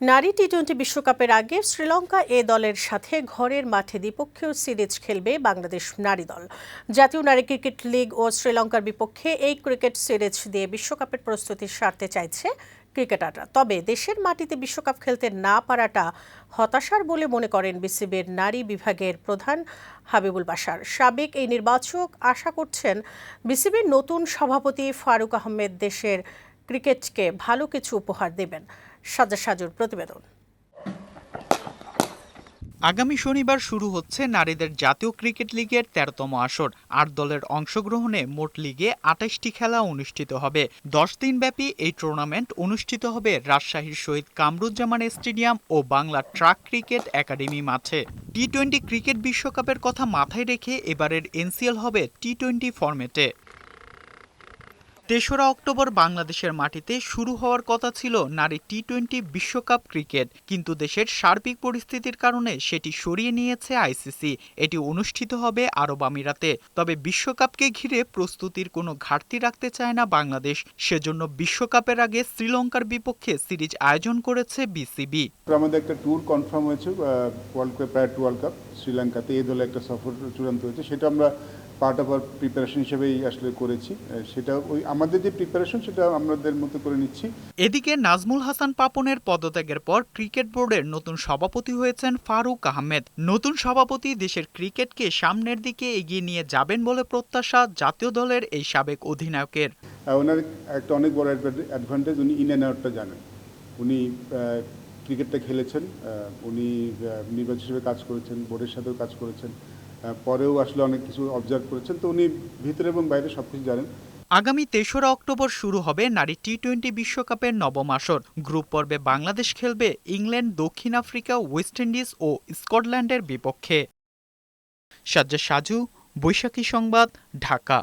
নারী T twenty বিশ্বকাপের আগে শ্রীলঙ্কা এ দলের সাথে ঘরের মাঠে দ্বিপক্ষীয় সিরিজ খেলবে বাংলাদেশ নারী দল। জাতীয় নারী ক্রিকেট লিগ ও শ্রীলঙ্কার বিপক্ষে এই ক্রিকেট সিরিজ দিয়ে বিশ্বকাপের প্রস্তুতি সারতে চাইছে ক্রিকেটাররা। তবে দেশের মাটিতে বিশ্বকাপ খেলতে না পারাটা হতাশার বলে মনে করেন বিসিবির নারী বিভাগের প্রধান হাবিবুল বাশার। সাবেক এই নির্বাচক আশা করছেন বিসিবির নতুন সভাপতি ফারুক আহমেদ দেশের ক্রিকেটকে ভালো কিছু উপহার দেবেন। সাজা সাজুর প্রতিবেদন। আগামী শনিবার শুরু হচ্ছে নারীদের জাতীয় ক্রিকেট লিগের তেরোতম আসর। আট দলের অংশগ্রহণে মোট লিগে আঠাশটি খেলা অনুষ্ঠিত হবে। দশ দিনব্যাপী এই টুর্নামেন্ট অনুষ্ঠিত হবে রাজশাহীর শহীদ কামরুজ্জামান স্টেডিয়াম ও বাংলা ট্রাক ক্রিকেট একাডেমি মাঠে। টি টোয়েন্টি ক্রিকেট বিশ্বকাপের কথা মাথায় রেখে এবারের এনসিএল হবে টি টোয়েন্টি ফরম্যাটে। তেসরা অক্টোবর বাংলাদেশের মাটিতে শুরু হওয়ার কথা ছিল নারী টি টোয়েন্টি বিশ্বকাপ ক্রিকেট, কিন্তু দেশের সার্বিক পরিস্থিতির কারণে সেটি সরিয়ে নিয়েছে আইসিসি। এটি অনুষ্ঠিত হবে আরব আমিরাতে। তবে বিশ্বকাপকে ঘিরে প্রস্তুতির কোনো ঘাটতি রাখতে চায় না বাংলাদেশ। সেজন্য বিশ্বকাপের আগে শ্রীলঙ্কার বিপক্ষে সিরিজ আয়োজন করেছে বিসিবি। আমাদের একটা ট্যুর কনফার্ম হয়েছে ওয়ার্ল্ড কাপ প্রায় ওয়ার্ল্ড কাপ শ্রীলঙ্কাতে এই দলে একটা সফর চূড়ান্ত হয়েছে। সেটা আমরা পার্ট অফ আর প্রিপারেশন হিসেবেই আসলে করেছি। সেটা ওই আমাদের যে প্রিপারেশন সেটা আমাদের মতো করে নিচ্ছি। এদিকে নাজমুল হাসান পাপনের পদত্যাগের পর ক্রিকেট বোর্ডের নতুন সভাপতি হয়েছেন ফারুক আহমেদ। নতুন সভাপতি দেশের ক্রিকেটকে সামনের দিকে এগিয়ে নিয়ে যাবেন বলে প্রত্যাশা জাতীয় দলের এই সাবেক অধিনায়কের। ওনার একটা অনেক বড় অ্যাডভান্টেজ উনি ইন অ্যান্ড আউটটা জানেন। উনি ক্রিকেটটা খেলেছেন উনি আহ, নির্বাচক হিসেবে কাজ করেছেন বোর্ডের সাথেও কাজ করেছেন পরেও আসলে অনেক কিছু অবজার্ভ করেছেন। তো উনি ভিতরে এবং বাইরে সব কিছু জানেন। আগামী তেসরা অক্টোবর শুরু হবে নারী টি টোয়েন্টি বিশ্বকাপের নবম আসর। গ্রুপ পর্বে বাংলাদেশ খেলবে ইংল্যান্ড, দক্ষিণ আফ্রিকা, ওয়েস্ট ইন্ডিজ ও স্কটল্যান্ডের বিপক্ষে। সাজ্জা সাজু, বৈশাখী সংবাদ, ঢাকা।